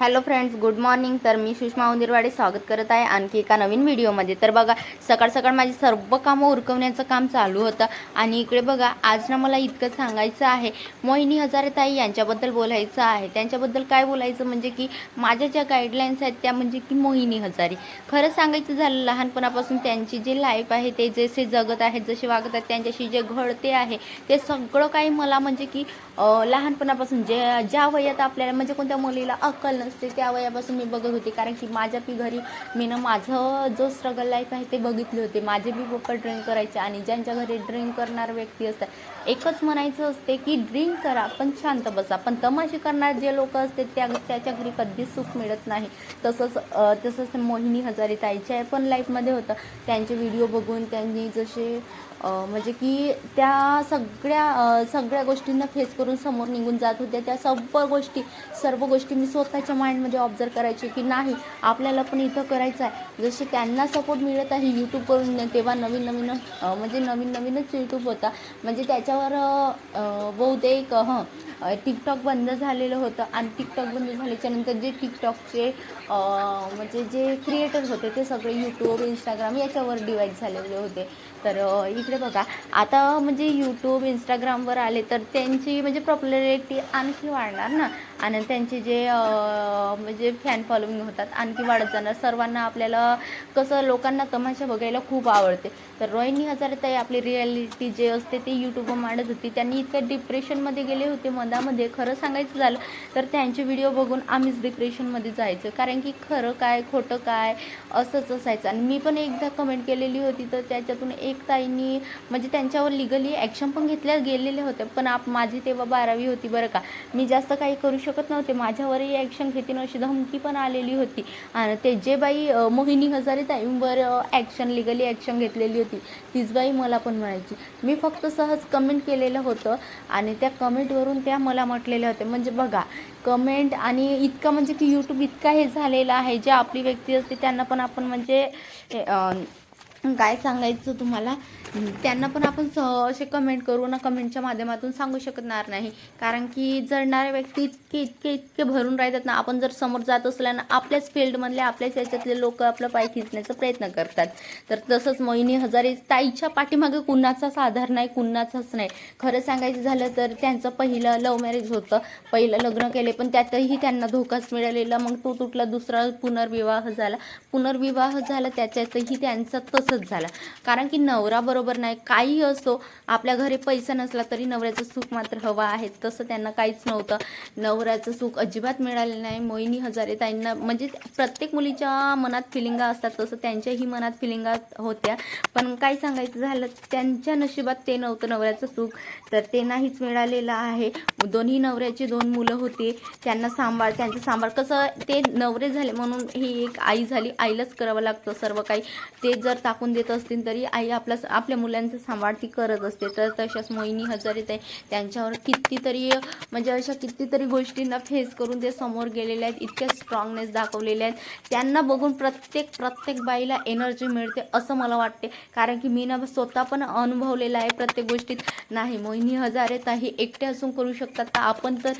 Hello friends good morning तर मी सुषमा उंदिरवाडे स्वागत करत आहे आणखी एका नवीन व्हिडिओमध्ये. तर बघा सकाळ सकाळ माझी सर्व कामं उरकवण्याचं काम चालू होतं. आणि इकडे बघा आज ना मला इतकं सांगायचं आहे मोहिनी हजारे ताई यांच्याबद्दल बोलायचं आहे. त्यांच्याबद्दल काय बोलायचं म्हणजे की माझ्या ज्या गाईडलाईन्स आहेत त्या म्हणजे की मोहिनी हजारे. खरं सांगायचं झालं लहानपणापासून त्यांची जे लाईफ आहे ते जसे जगत आहेत जसे वागत आहेत त्यांच्याशी जे घडते आहे ते सगळं काही मला म्हणजे की लहानपणापासून जे ज्या वयात आपल्याला म्हणजे कोणत्या मुलीला अक्कल नसते त्या वयापासून मी बघत होते. कारण की माझ्या पी घरी मी ना माझं जो स्ट्रगल लाईफ आहे ते बघितले होते. माझे बी पप्पा ड्रिंक करायचे आणि ज्यांच्या घरी ड्रिंक करणारे व्यक्ती असतात एकच म्हणायचं असते की ड्रिंक करा पण शांत बसा. पण तमाशे करणारे जे लोक असते त्या त्याच्या घरी कधीच सुख मिळत नाही. तसंच तसंच मोहिनी हजारे ताईच्या पण लाईफमध्ये होतं. त्यांचे व्हिडिओ बघून त्यांनी जसे म्हणजे की त्या सगळ्या सगळ्या गोष्टींना फेस करून समोर निघून जात होत्या. त्या सर्व गोष्टी सर्व गोष्टी मी स्वतःच्या माइंडमध्ये ऑब्झर्व करायचे की नाही आपल्याला पण इथं करायचं आहे. जसे त्यांना सपोर्ट मिळत आहे यूट्यूबवरून तेव्हा नवीन नवीन म्हणजे नवीन नवीनच यूट्यूब होता. म्हणजे त्याच्यावर बहुतेक हं टिकटॉक बंद झालेलं होतं. आणि टिकटॉक बंद झाल्याच्यानंतर जे टिकटॉकचे म्हणजे जे क्रिएटर होते ते सगळे यूट्यूब इंस्टाग्राम याच्यावर डिवाईड झालेले होते. तर इकडे बघा. आता म्हणजे यूट्यूब इंस्टाग्रामवर आले तर त्यांची म्हणजे पॉप्युलॅरिटी आणखी वाढणार ना? आणि त्यांचे जे म्हणजे फॅन फॉलोईंग होतात. आणखी वाढत जाणार. सर्वांना आपल्याला कसं लोकांना तमाशा बघायला खूप आवडते. तर रोहिणी हजारे ताई आपली रिॲलिटी जे असते ते यूट्यूबवर मांडत होती. त्यांनी इतक्या डिप्रेशनमध्ये गेले होते मधामध्ये खरं सांगायचं झालं तर त्यांचे व्हिडिओ बघून आम्हीच डिप्रेशनमध्ये जायचं. कारण की खरं काय खोटं काय असंच असायचं. आणि मी पण एकदा कमेंट केलेली होती. तर त्याच्यातून एक ताईंनी म्हणजे त्यांच्यावर लिगली ॲक्शन पण घेतल्या गेलेले होते पण आप माझी तेव्हा बारावी होती बरं का. मी जास्त काही करू शकत नव्हते. माझ्यावरही ॲक्शन घेतीन अशी धमकी पण आलेली होती. आणि ते जे बाई मोहिनी हजारे ताईंवर ॲक्शन लिगली ॲक्शन घेतलेली होती तीच बाई मला पण म्हणायची. मी फक्त सहज कमेंट केलेलं होतं आणि त्या कमेंटवरून त्या मला म्हटलेल्या होत्या. म्हणजे बघा कमेंट आणि इतका म्हणजे की यूट्यूब इतका हे झालेलं आहे. जे आपली व्यक्ती असते त्यांना पण आपण म्हणजे काय सांगायचं तुम्हाला? त्यांना पण आपण असे कमेंट करू ना कमेंटच्या माध्यमातून सांगू शकणार नाही. कारण की जळणारे व्यक्ती इतके इतके इतके भरून राहतात ना आपण जर समोर जात असल्यानं आपल्याच फील्डमधले आपल्याच याच्यातले लोक आपलं पाय खिचण्याचा प्रयत्न करतात. तर तसंच मोहिनी हजारे ताईच्या पाठीमागे कुणाचाच आधार नाही कुणाचाच नाही. खरं सांगायचं झालं तर त्यांचं पहिलं लव्ह मॅरेज होतं. पहिलं लग्न केले पण त्यातही त्यांना धोकाच मिळालेला. मग तो तुटला दुसरा पुनर्विवाह झाला. पुनर्विवाह झाला त्याच्यातही त्यांचं तसंच झालं. कारण की नवरा बरोबर नाही काही असो आपल्या घरी पैसा नसला तरी नवऱ्याचं सुख मात्र हवा आहे. तसं त्यांना काहीच नव्हतं. नवऱ्याचं सुख अजिबात मिळालेलं नाही. मोहिनी हजारे ताईंना म्हणजे प्रत्येक मुलीच्या मनात फिलिंगा असतात. तसं त्यांच्याही मनात फिलिंगा होत्या. पण काय सांगायचं झालं त्यांच्या नशिबात ते नव्हतं नवऱ्याचं सुख. तर ते नाहीच मिळालेलं आहे. दोन्ही नवऱ्याची दोन मुलं होती. त्यांना सांभाळ त्यांचं सांभाळ. कसं ते नवरे झाले म्हणून ही एक आई झाली. आईलाच करावं लागतं सर्व काही. ते जर टाकून देत असतील तरी आई आपला आपल्या मुलांचं सांभाळ ती करत असते. तर तशाच मोहिनी हजारे ते त्यांच्यावर कितीतरी म्हणजे अशा कितीतरी गोष्टींना फेस करून ते समोर गेलेले आहेत. इतक्या स्ट्रॉंगनेस दाखवलेले आहेत. त्यांना बघून प्रत्येक प्रत्येक बाईला एनर्जी मिळते असं मला वाटते. कारण की मी ना स्वतः पण अनुभवलेलं आहे प्रत्येक गोष्टीत. नाही मोहिनी हजारे ताई एकटे असून करू शकतात. तर आपण तर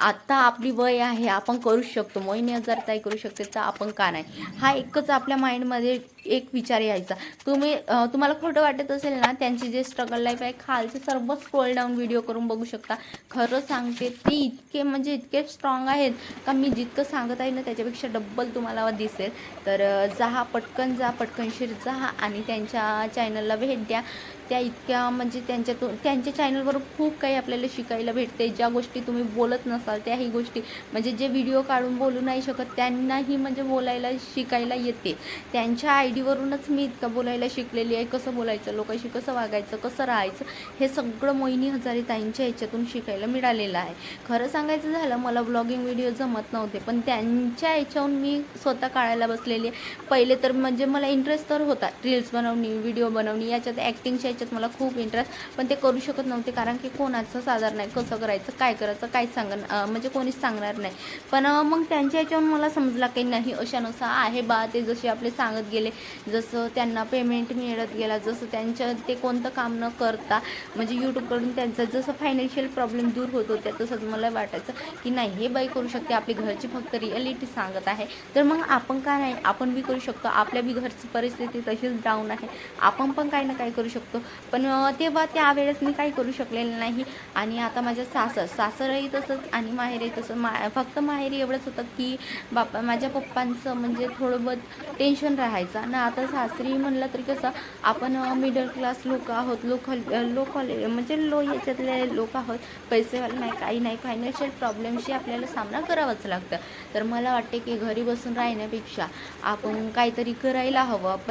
आत्ता आपली वय आहे आपण करू शकतो. मोहिनी हजार ताई करू शकते तर आपण का नाही? हा एकच आपल्या माइंडमध्ये एक विचार यायचा. तुम्ही तुम्हाला खोटं वाटत असेल ना त्यांची जे स्ट्रगल लाईफ आहे खालचे सर्व स्क्रोल डाऊन व्हिडिओ करून बघू शकता. खरं सांगते ते इतके म्हणजे इतके स्ट्रॉंग आहेत का मी जितकं सांगत आहे ना त्याच्यापेक्षा डब्बल तुम्हाला दिसेल. तर जा पटकन जा पटकनशीर जा आणि त्यांच्या चॅनलला भेट द्या. त्या इतक्या म्हणजे त्यांच्यातून त्यांच्या चॅनलवर खूप काही आपल्याला शिकायला भेटते ज्या गोष्टी तुम्ही बोलत नसाल त्याही गोष्टी. म्हणजे जे व्हिडिओ काढून बोलू नाही शकत त्यांनाही म्हणजे बोलायला शिकायला येते. त्यांच्या आय डीवरूनच मी इतकं बोलायला शिकलेली आहे. कसं बोलायचं लोकांशी कसं वागायचं कसं राहायचं हे सगळं मोहिनी हजारे ताईंच्या ह्याच्यातून शिकायला मिळालेलं आहे. खरं सांगायचं झालं मला ब्लॉगिंग व्हिडिओ जमत नव्हते पण त्यांच्या ह्याच्याहून मी स्वतः काढायला बसलेली आहे. पहिले तर म्हणजे मला इंटरेस्ट तर होता रील्स बनवणी व्हिडिओ बनवणी याच्यात ॲक्टिंगच्या त्याच्यात मला खूप इंटरेस्ट पण ते करू शकत नव्हते कारण की कोणाचं साधार नाही कसं करायचं काय करायचं काय सांग म्हणजे कोणीच सांगणार नाही. पण मग त्यांच्या याच्यावरून मला समजला की नाही अशानुसार आहे बा ते जसे आपले सांगत गेले जसं त्यांना पेमेंट मिळत गेला जसं त्यांच्या ते कोणतं काम न करता म्हणजे यूट्यूबकडून त्यांचं जसं फायनान्शियल प्रॉब्लेम दूर होत होत्या तसंच मला वाटायचं की नाही हे बाई करू शकते आपली घरची फक्त रिॲलिटी सांगत आहे. तर मग आपण काय नाही आपण बी करू शकतो आपल्या बी घरची परिस्थिती तशीच डाऊन आहे. आपण पण काही ना काही करू शकतो. पण तेव्हा त्यावेळेस मी काही करू शकलेलं नाही. आणि आता माझ्या सासर सासरही तसंच आणि माहेरही तसं. मा फक्त माहेरी एवढंच होतं की बापा माझ्या पप्पांचं म्हणजे थोडं बहुत टेन्शन राहायचं. ना आता सासरी म्हणलं तरी कसं आपण मिडल क्लास लोक आहोत. लोकल लोकल म्हणजे लो याच्यातले लोक आहोत. पैसेवाले नाही काही नाही. फायनान्शियल प्रॉब्लेमशी आपल्याला सामना करावाच लागतं. तर मला वाटते की घरी बसून राहण्यापेक्षा आपण काहीतरी करायला हवं. पण